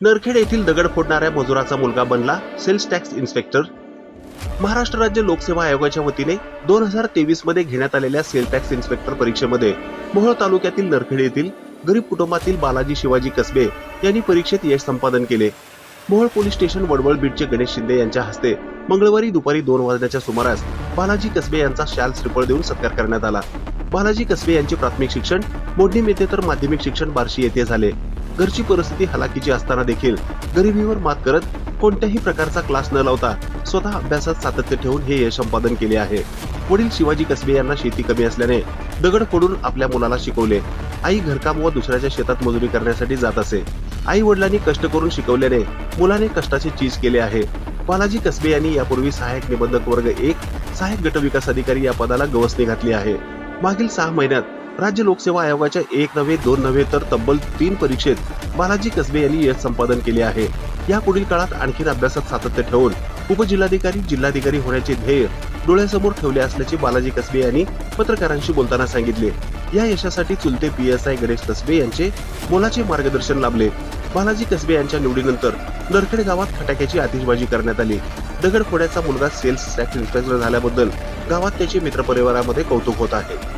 नरखेड येथील दगड फोडणाऱ्या मजुराचा मुलगा बनला सेल्स टॅक्स इन्स्पेक्टर. महाराष्ट्र राज्य लोकसेवा आयोगाच्या वतीने दोन हजार तेवीसमध्ये घेण्यात आलेल्या सेल टॅक्स इन्स्पेक्टर परीक्षेमध्ये मोहोळ तालुक्यातील नरखेड येथील गरीब कुटुंबातील बालाजी शिवाजी कसबे यांनी परीक्षेत यश संपादन केले. मोहोळ पोलीस स्टेशन वडवळ बीटचे गणेश शिंदे यांच्या हस्ते मंगळवारी दुपारी दोन वाजण्याच्या सुमारास बालाजी कसबे यांचा शाल श्रीफळ देऊन सत्कार करण्यात आला. बालाजी कसबे यांचे प्राथमिक शिक्षण मोडणीम येथे तर माध्यमिक शिक्षण बार्शी येथे झाले. घरची परिस्थिती हलाखीची असताना देखील गरिबीवर मात करत कोणत्याही प्रकारचा क्लास न लावता स्वतः अभ्यासात सातत्य ठेवून हे यश संपादन केले आहे. वडील शिवाजी कसबे यांना शेती कमी असल्याने दगड फोडून आपल्या मुलाला शिकवले. आई घरकाम व दुसऱ्याच्या शेतात मजुरी करण्यासाठी जात असे. आई वडिलांनी कष्ट करून शिकवल्याने मुलाने कष्टाचे चीज केले आहे. बालाजी कसबे यांनी यापूर्वी सहाय्यक निबंधक वर्ग एक सहाय्यक गट विकास अधिकारी या पदाला गवसणी घातली आहे. मागील सहा महिन्यात राज्य लोकसेवा आयोगाच्या एक नव्हे दोन नव्हे तर तब्बल तीन परीक्षेत बालाजी कसबे यांनी यश संपादन केले आहे. या पुढील काळात आणखीन अभ्यासात सातत्य ठेवून उपजिल्हाधिकारी जिल्हाधिकारी होण्याचे ध्येय डोळ्यासमोर ठेवले असल्याचे बालाजी कसबे यांनी पत्रकारांशी बोलताना सांगितले. या यशासाठी चुलते P S I Ganesh Kasbe यांचे मोलाचे मार्गदर्शन लाभले. बालाजी कसबे यांच्या निवडीनंतर नरखेड गावात फटाक्याची आतिषबाजी करण्यात आली. दगडफोड्याचा मुलगा सेल्स टॅक्स इन्स्पेक्टर झाल्याबद्दल गावात त्याचे मित्रपरिवारामध्ये कौतुक होत आहे.